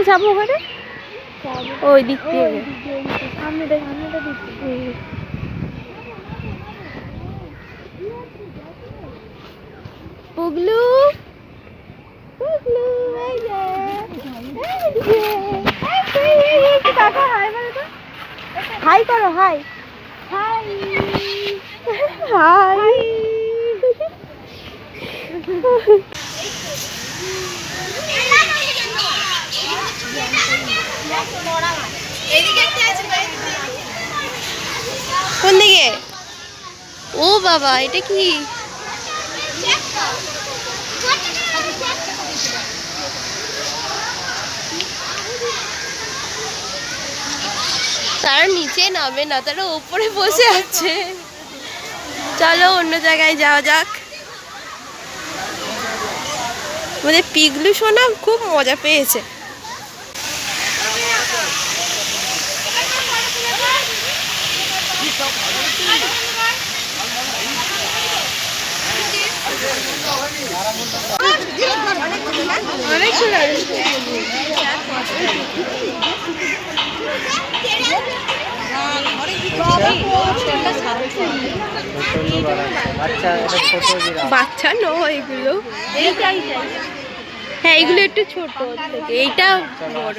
চল যাব ওখানে? ওই দিক দিয়ে। গে। সামনেটা দিচ্ছি পুগলু? এই যে। হাই করো হাই। হাই। হাই। কোন দিকে? ও বাবা, এটা কি? তারা নিচে নামে না, তারা উপরে বসে আছে। চলো অন্য জায়গায় যাওয়া যাক। আমাদের পিগলু সোনা খুব মজা পেয়েছে। বাচ্চা নয় এগুলো। হ্যাঁ এগুলো একটু ছোট। এইটা বড়।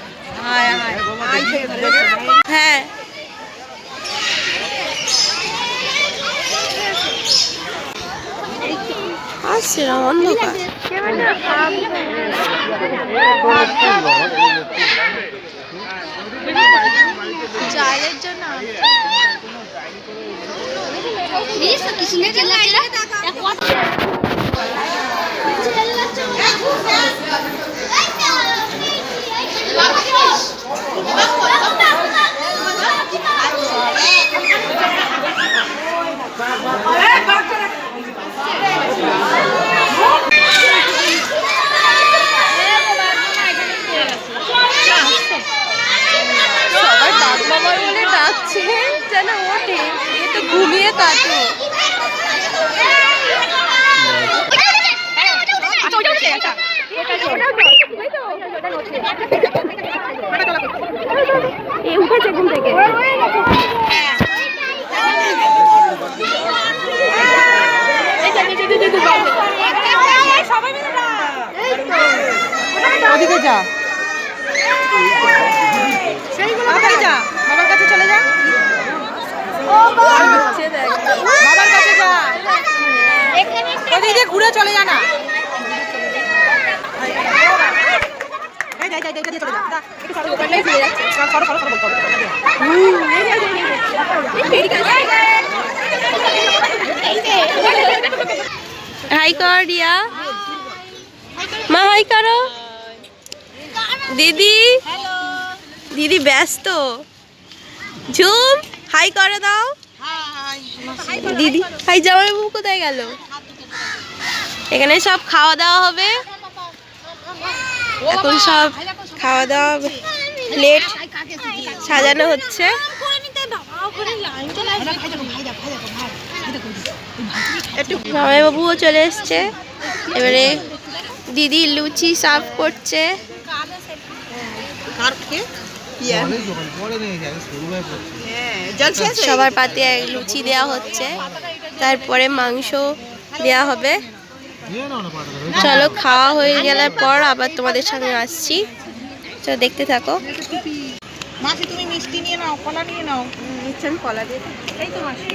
আসছে না অন্ধকার। জালের জন্য বাবার কাছে চলে যা বাবার কাছে যা ওদিকে ঘুরে চলে যা না। হাই কর রিয়া মা হাই করো দিদি দিদি ব্যস্ত ঝুম, হাই করে দাও। দিদি, হাই জামাই বাবু কোথায় গেল? এখানে সব খাওয়া দাওয়া হবে। এখন সব খাওয়া দাওয়া প্লেট সাজানো হচ্ছে। একটু জামাইবাবুও চলে এসছে। এবারে দিদি লুচি সার্ভ করছে। কার কে? হ্যাঁ, সবার পাতে এক লুচি দেওয়া হচ্ছে তারপরে মাংস দেওয়া হবে। চলো খাওয়া হয়ে গেলে পর আবার তোমাদের সঙ্গে আসছি। চলো দেখতে থাকো। মাসি তুমি মিষ্টি নিয়ে নাও কলা নিয়ে নাও। নিচ্ছেন কলা দিয়ে। এই তো মাসি।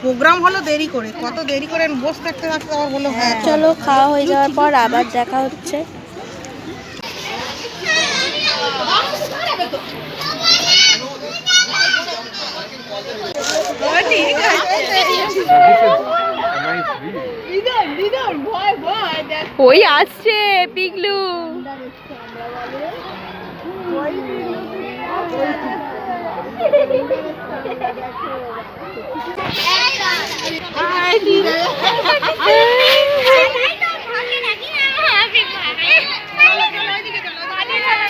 প্রোগ্রাম হলো দেরি করে কত দেরি করে বসে থাকতে থাকতে আবার বলল হ্যাঁ। চলো খাওয়া হয়ে যাওয়ার পর আবার দেখা হচ্ছে। ওই আসছে পিগলু।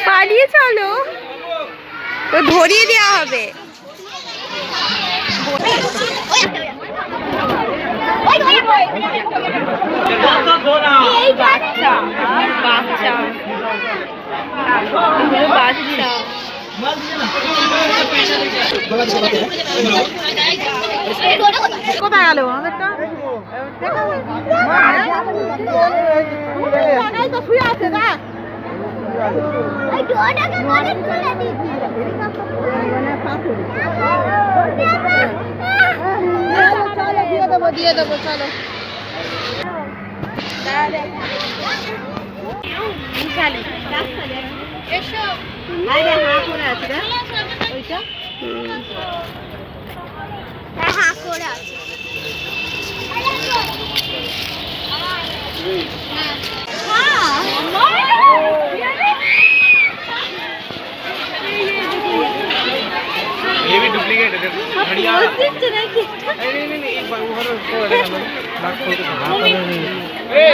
পালিয়ে চলো। তো ধরিয়ে দেওয়া হবে। বাচ্চা বাচ্চা। বাচ্চা। কোথায় গেল? আমাদেরটা দিয়ে দেবো দিয়ে দেবো চলো ये भी डुप्लीकेट है देखो बढ़िया नहीं नहीं नहीं एक बार उधर उसको देखो नाक खोल के हाथ में नहीं ए